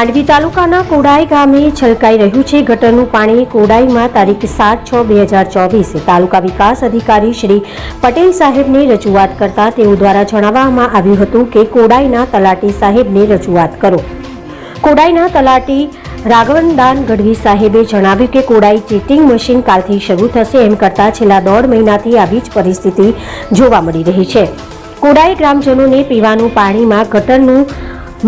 માંડવી તાલુકાના કોડાઈ ગામે છલકાઈ રહ્યું છે. ગટરનું પાણી કોડાઈમાં તારીખ સાત છ બે હજાર ચોવીસે. તાલુકા વિકાસ અધિકારી શ્રી પટેલ સાહેબને રજૂઆત કરતા તેઓ દ્વારા જણાવવામાં આવ્યું હતું કે કોડાઈના તલાટી સાહેબને રજૂઆત કરો. કોડાઈના તલાટી રાઘવનદાન ગઢવી સાહેબે જણાવ્યું કે કોડાઈ ચીટિંગ મશીન કાલથી શરૂ થશે એમ કરતાં છેલ્લા દોઢ મહિનાથી આવી જ પરિસ્થિતિ જોવા મળી રહી છે. કોડાઈ ગ્રામજનોને પીવાનું પાણીમાં ગટરનું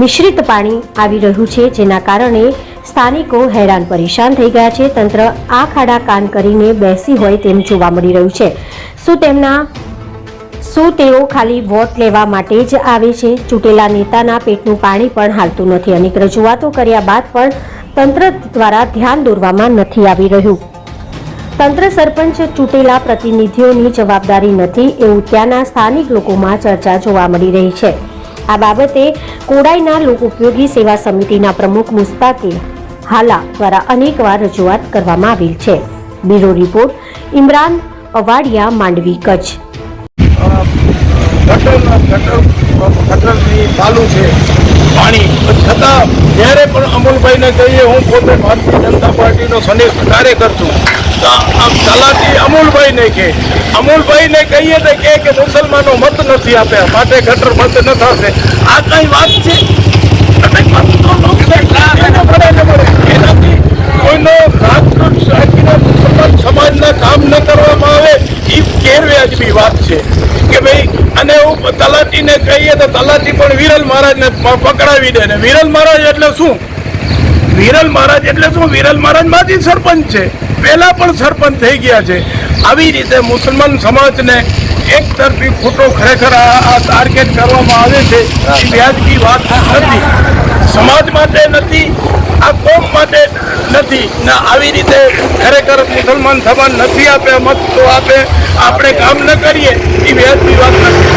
મિશ્રિત પાણી આવી રહ્યું છે, જેના કારણે સ્થાનિકો હેરાન પરેશાન થઈ ગયા છે. તંત્ર આ ખાડા કાન કરીને બેસી હોય તેમ જોવા મળી રહ્યું છે. શું તેમના, શું તેઓ ખાલી વોટ લેવા માટે જ આવે છે? ચૂંટેલા નેતાના પેટનું પાણી પણ હાલતું નથી. અનેક રજૂઆતો કર્યા બાદ પણ તંત્ર દ્વારા ધ્યાન દોરવામાં નથી આવી રહ્યું. તંત્ર સરપંચ ચૂંટેલા પ્રતિનિધિઓની જવાબદારી નથી એવું ત્યાંના સ્થાનિક લોકોમાં ચર્ચા જોવા મળી રહી છે. આ બાબતે કોડાઈના લોક ઉપયોગી સેવા સમિતિના પ્રમુખ મુસ્તાકે હાલા દ્વારા અનેકવાર રજૂઆત કરવામાં આવેલ છે. Bureau report, Imran Awadiya, Mandvi, Kutch. ગટરના ગટર ગટરની ચાલુ છે. છતાં, જ્યારે પણ અમુલભાઈને કહીએ, હું પોતે ભારતીય જનતા પાર્ટીનો સંદેશ કાર્યકર છું. તલાટી અમુલભાઈને કહે. અમૂલભાઈને કહીએ તો કહે કે મુસલમાનો મત નથી આપ્યા. માટે ગટર બંધ ન થશે. આ કઈ વાત છે? મત એનાથી કોઈનો રાજકોટ શાખીના મુસલમાન સમાજના કામ ન કરવામાં આવે એ ગેરવ્યાજબી વાત છે. કે ભાઈ અને હું તલાટીને કહીએ તો તલાટી પણ વિરલ મહારાજને પકડાવી દે ને. વિરલ મહારાજ એટલે શું? વિરલ મહારાજ એટલે શું? વિરલ મહારાજ માજી સરપંચ છે. પહેલાં પણ સરપંચ થઈ ગયા છે. આવી રીતે મુસલમાન સમાજને એક તરફી ખોટો ખરેખર આ ટાર્ગેટ કરવામાં આવે છે, એ વ્યાજબી વાત નથી. સમાજ માટે નથી, આ કોમ માટે નથી. ના, આવી રીતે ખરેખર મુસલમાન સમાજ નથી આપે, મત તો આપે. આપણે કામ ન કરીએ, એ વ્યાજબી વાત નથી.